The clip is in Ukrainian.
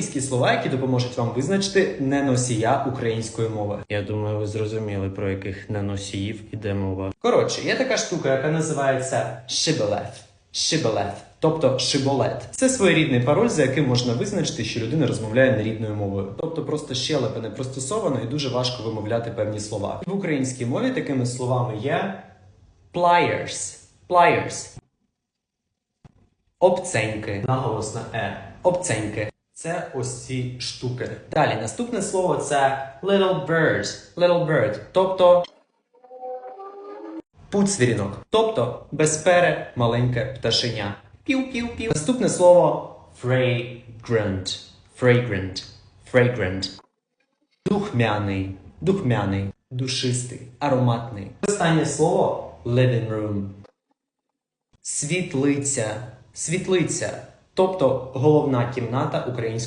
англійські слова, які допоможуть вам визначити неносія української мови. Я думаю, ви зрозуміли, про яких неносіїв іде мова. Коротше, є така штука, яка називається шибелет. Шибелет, тобто шиболет. Це своєрідний пароль, за яким можна визначити, що людина розмовляє нерідною мовою. Тобто просто щелепа не пристосовано і дуже важко вимовляти певні слова. В українській мові такими словами є pliers, pliers, обценьки, наголос на е, обценьки. Це ось ці штуки. Далі наступне слово це little bird, little bird, тобто Пуцвірінок, тобто безпере маленьке пташеня. Пів-пів-пів. Наступне слово fragrant. Fragrant. Fragrant. Духмяний. Духмяний. Душистий. Ароматний. Останнє слово living room. Світлиця. Світлиця. Тобто головна кімната української